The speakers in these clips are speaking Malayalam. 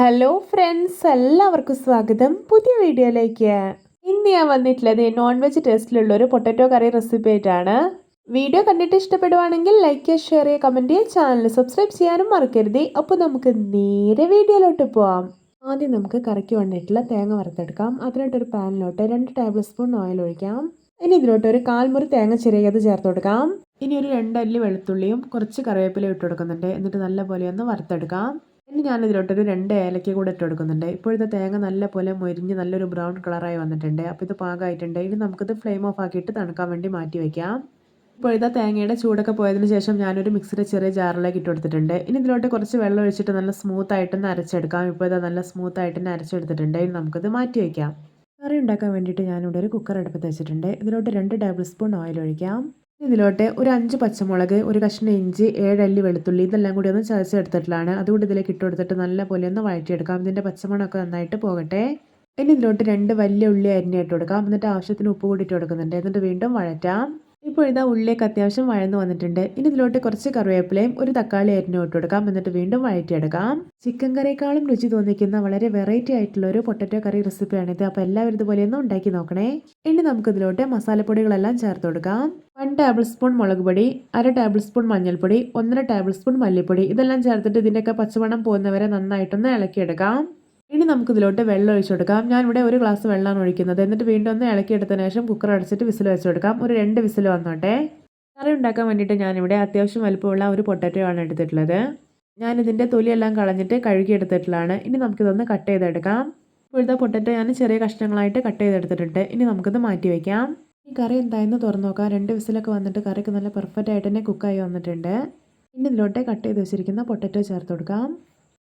ഹലോ ഫ്രണ്ട്സ് എല്ലാവർക്കും സ്വാഗതം. പുതിയ വീഡിയോയിലേക്ക്. ഇന്ന് ഞാൻ വന്നിട്ടുള്ളത് നോൺ വെജ് ടേസ്റ്റിലുള്ള ഒരു പൊട്ടറ്റോ കറി റെസിപ്പി ആയിട്ടാണ്. വീഡിയോ കണ്ടിട്ട് ഇഷ്ടപ്പെടുവാണെങ്കിൽ ലൈക്ക് ചെയ്യുക ഷെയർ ചെയ്യുക കമന്റ് ചെയ്യുക. ചാനൽ സബ്സ്ക്രൈബ് ചെയ്യാനും മറക്കരുത്. അപ്പോൾ നമുക്ക് നേരെ വീഡിയോയിലോട്ട് പോവാം. ആദ്യം നമുക്ക് കറിക്ക് വേണ്ടിയിട്ടുള്ള തേങ്ങ വറുത്തെടുക്കാം. അതിനായിട്ടൊരു പാനിലോട്ട് രണ്ട് ടേബിൾ സ്പൂൺ ഓയിൽ ഒഴിക്കാം. ഇനി ഇതിലോട്ട് ഒരു കാൽമുറി തേങ്ങ ചെറിയത് ചേർത്ത് കൊടുക്കാം. ഇനി ഒരു രണ്ടല്ലി വെളുത്തുള്ളിയും കുറച്ച് കറിവേപ്പില ഇട്ട് കൊടുക്കുന്നുണ്ട്. എന്നിട്ട് നല്ലപോലെ ഒന്ന് വറുത്തെടുക്കാം. ഇനി ഞാൻ ഇതിലോട്ടൊരു രണ്ട് ഏലക്ക കൂടെ ഇട്ട് കൊടുക്കുന്നുണ്ട്. ഇപ്പോഴത്തെ തേങ്ങ നല്ല പോലെ മൊരിഞ്ഞ് നല്ലൊരു ബ്രൗൺ കളറായി വന്നിട്ടുണ്ട്. അപ്പോൾ ഇത് പാകമായിട്ടുണ്ട് ഇനി നമുക്കിത് ഫ്ലെയിം ഓഫ് ആക്കിയിട്ട് തണുക്കാൻ വേണ്ടി മാറ്റി വയ്ക്കാം ഇപ്പോഴത്തെ തേങ്ങയുടെ ചൂടൊക്കെ പോയതിന് ശേഷം ഞാനൊരു മിക്സിയുടെ ചെറിയ ജാറിലേക്ക് ഇട്ട് കൊടുത്തിട്ടുണ്ട്. ഇനി ഇതിലോട്ട് കുറച്ച് വെള്ളം ഒഴിച്ചിട്ട് നല്ല സ്മൂത്ത് ആയിട്ടൊന്ന് അരച്ചെടുക്കാം. ഇപ്പോഴത്തെ നല്ല സ്മൂത്ത് ആയിട്ട് തന്നെ അരച്ചെടുത്തിട്ടുണ്ട്. ഇനി നമുക്കിത് മാറ്റി വയ്ക്കാം കറി ഉണ്ടാക്കാൻ വേണ്ടിയിട്ട് ഞാനിവിടെ ഒരു കുക്കർ അടുപ്പത്ത് വെച്ചിട്ടുണ്ട്. ഇതിലോട്ട് രണ്ട് ടേബിൾ സ്പൂൺ ഓയിൽ ഒഴിക്കാം. ഇതിലോട്ട് ഒരു അഞ്ച് പച്ചമുളക് ഒരു കഷ്ണം ഇഞ്ചി ഏഴല്ലി വെളുത്തുള്ളി ഇതെല്ലാം കൂടി ഒന്ന് ചതച്ചെടുത്തിട്ടുള്ളതാണ് അതുകൊണ്ട് ഇതിലേക്ക് ഇട്ട് കൊടുത്തിട്ട് നല്ല പോലെ ഒന്ന് വഴറ്റിയെടുക്കാം. ഇതിന്റെ പച്ചമുളകൊക്കെ നന്നായിട്ട് പോകട്ടെ. ഇനി ഇതിലോട്ട് രണ്ട് വലിയ ഉള്ളി അരിഞ്ഞിട്ട് കൊടുക്കാം. എന്നിട്ട് ആവശ്യത്തിന് ഉപ്പ് കൂടി ഇട്ട് കൊടുക്കുന്നുണ്ട്. എന്നിട്ട് വീണ്ടും വഴറ്റാം. ഇപ്പോൾ ഇതാ ഉള്ളിലേക്ക് അത്യാവശ്യം വഴന്നു വന്നിട്ടുണ്ട്. ഇനി ഇതിലോട്ട് കുറച്ച് കറിവേപ്പിലയും ഒരു തക്കാളി അരിഞ്ഞു ഇട്ട് കൊടുക്കാം. എന്നിട്ട് വീണ്ടും വഴറ്റിയെടുക്കാം ചിക്കൻ കറിയേക്കാളും രുചി തോന്നിക്കുന്ന വളരെ വെറൈറ്റി ആയിട്ടുള്ള ഒരു പൊട്ടറ്റോ കറി റെസിപ്പിയാണിത് അപ്പോൾ എല്ലാവരും ഇതുപോലെ ഒന്ന് ഉണ്ടാക്കി നോക്കണേ. ഇനി നമുക്ക് ഇതിലോട്ട് മസാലപ്പൊടികളെല്ലാം ചേർത്ത് കൊടുക്കാം. വൺ ടേബിൾ സ്പൂൺ മുളക് പൊടി അര ടേബിൾ സ്പൂൺ മഞ്ഞൾപ്പൊടി ഒന്നര ടേബിൾ സ്പൂൺ മല്ലിപ്പൊടി. ഇതെല്ലാം ചേർത്തിട്ട് ഇതിന്റെയൊക്കെ പച്ചമണം പോകുന്നവരെ നന്നായിട്ടൊന്ന് ഇളക്കിയെടുക്കാം. നമുക്ക് ഇതിലോട്ട് വെള്ളം ഒഴിച്ചു കൊടുക്കാം. ഞാൻ ഇവിടെ ഒരു ഗ്ലാസ് വെള്ളമാണ് ഒഴിക്കുന്നത്. എന്നിട്ട് വീണ്ടും ഒന്ന് ഇളക്കിയെടുത്തതിന് ശേഷം കുക്കർ അടച്ചിട്ട് വിസിൽ വെച്ച് കൊടുക്കാം. ഒരു രണ്ട് വിസിൽ വന്നോട്ടെ. കറി ഉണ്ടാക്കാൻ വേണ്ടിയിട്ട് ഞാനിവിടെ അത്യാവശ്യം വലുപ്പമുള്ള ഒരു പൊട്ടാറ്റോ ആണ് എടുത്തിട്ടുള്ളത്. ഞാനിതിന്റെ തൊലിയെല്ലാം കളഞ്ഞിട്ട് കഴുകി എടുത്തിട്ടുള്ളതാണ് ഇനി നമുക്കിതൊന്ന് കട്ട് ചെയ്തെടുക്കാം. ഇപ്പോഴത്തെ പൊട്ടറ്റോ ഞാൻ ചെറിയ കഷ്ണങ്ങളായിട്ട് കട്ട് ചെയ്തെടുത്തിട്ടുണ്ട്. ഇനി നമുക്കിത് മാറ്റി വയ്ക്കാം ഈ കറി എന്തായെന്ന് തുറന്നു നോക്കാം. രണ്ട് വിസിലൊക്കെ വന്നിട്ട് കറിക്ക് നല്ല പെർഫെക്റ്റ് ആയിട്ട് തന്നെ കുക്കായി വന്നിട്ടുണ്ട്. ഇനി ഇതിലോട്ട് കട്ട് ചെയ്ത് വെച്ചിരിക്കുന്ന പൊട്ടറ്റോ ചേർത്ത് കൊടുക്കാം.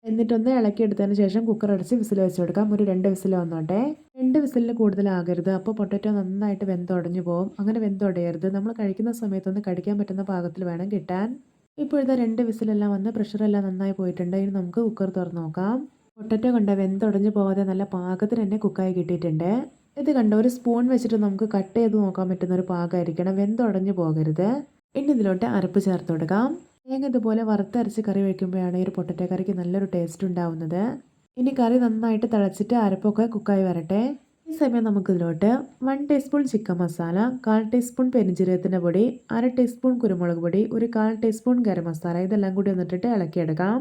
എന്നിട്ടൊന്ന് ഇളക്കിയെടുത്തതിന് ശേഷം കുക്കർ അടച്ച് വിസിൽ വെച്ച് കൊടുക്കാം ഒരു രണ്ട് വിസിൽ വന്നോട്ടെ. രണ്ട് വിസിലിന് കൂടുതലാകരുത്. അപ്പോൾ പൊട്ടറ്റോ നന്നായിട്ട് വെന്തുടഞ്ഞു പോകും അങ്ങനെ വെന്തുടയരുത്. നമ്മൾ കഴിക്കുന്ന സമയത്തൊന്ന് കടിക്കാൻ പറ്റുന്ന പാകത്തിൽ വേണം കിട്ടാൻ. ഇപ്പോഴത്തെ രണ്ട് വിസിലെല്ലാം വന്ന് പ്രഷറെല്ലാം നന്നായി പോയിട്ടുണ്ട്. ഇനി നമുക്ക് കുക്കർ തുറന്ന് നോക്കാം. പൊട്ടറ്റോ കണ്ട വെന്തുടഞ്ഞു പോകാതെ നല്ല പാകത്തിന് തന്നെ കുക്കായി കിട്ടിയിട്ടുണ്ട്. ഇത് കണ്ട ഒരു സ്പൂൺ വെച്ചിട്ട് നമുക്ക് കട്ട് ചെയ്ത് നോക്കാൻ പറ്റുന്ന ഒരു പാകമായിരിക്കണം. വെന്തുടഞ്ഞു പോകരുത്. ഇനി ഇതിലോട്ട് അരപ്പ് ചേർത്ത് കൊടുക്കാം. തേങ്ങ ഇതുപോലെ വറുത്തരച്ച് കറി വയ്ക്കുമ്പോഴാണ് ഈ ഒരു പൊട്ടറ്റോ കറിക്ക് നല്ലൊരു ടേസ്റ്റ് ഉണ്ടാവുന്നത്. ഇനി കറി നന്നായിട്ട് തിളച്ചിട്ട് അരപ്പൊക്കെ കുക്കായി വരട്ടെ. ഈ സമയം നമുക്കിതിലോട്ട് വൺ ടീസ്പൂൺ ചിക്കൻ മസാല കാൽ ടീസ്പൂൺ പെരിഞ്ചീരകത്തിന്റെ പൊടി അര ടീസ്പൂൺ കുരുമുളക് പൊടി ഒരു കാൽ ടീസ്പൂൺ ഗരം മസാല ഇതെല്ലാം കൂടി ഒന്നിട്ടിട്ട് ഇളക്കിയെടുക്കാം.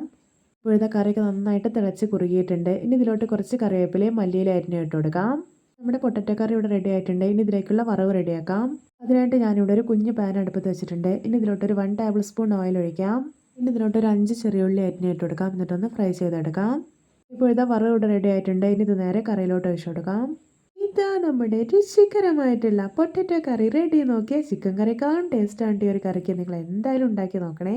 ഇപ്പോഴത്തെ കറിയൊക്കെ നന്നായിട്ട് തിളച്ച് കുറുകിയിട്ടുണ്ട്. ഇനി ഇതിലോട്ട് കുറച്ച് കറിവേപ്പിലയും മല്ലിയിലും അരിഞ്ഞു ഇട്ട് കൊടുക്കാം. നമ്മുടെ പൊട്ടറ്റോ കറി ഇവിടെ റെഡി ആയിട്ടുണ്ട്. ഇനി ഇതിലേക്കുള്ള വറവ് റെഡിയാക്കാം അതിനായിട്ട് ഞാനിവിടെ ഒരു കുഞ്ഞ് പാൻ അടുപ്പത്ത് വെച്ചിട്ടുണ്ട്. ഇനി ഇതിലോട്ടൊരു വൺ ടേബിൾ സ്പൂൺ ഓയിൽ ഒഴിക്കാം. ഇനി ഇതിലോട്ട് ഒരു അഞ്ച് ചെറിയുള്ളി അരിഞ്ഞിട്ട് കൊടുക്കാം. എന്നിട്ടൊന്ന് ഫ്രൈ ചെയ്തെടുക്കാം. ഇപ്പോൾ ഇതാ വറവ് ഇവിടെ റെഡി ആയിട്ടുണ്ട്. ഇനി ഇത് നേരെ കറിയിലോട്ട് ഒഴിച്ചു കൊടുക്കാം. ഇതാ നമ്മുടെ രുചികരമായിട്ടുള്ള പൊട്ടറ്റോ കറി. റെഡി നോക്കിയാൽ ചിക്കൻ കറിക്കാളും ആണ് ഈ ഒരു കറിക്ക്. നിങ്ങൾ എന്തായാലും ഉണ്ടാക്കി നോക്കണേ.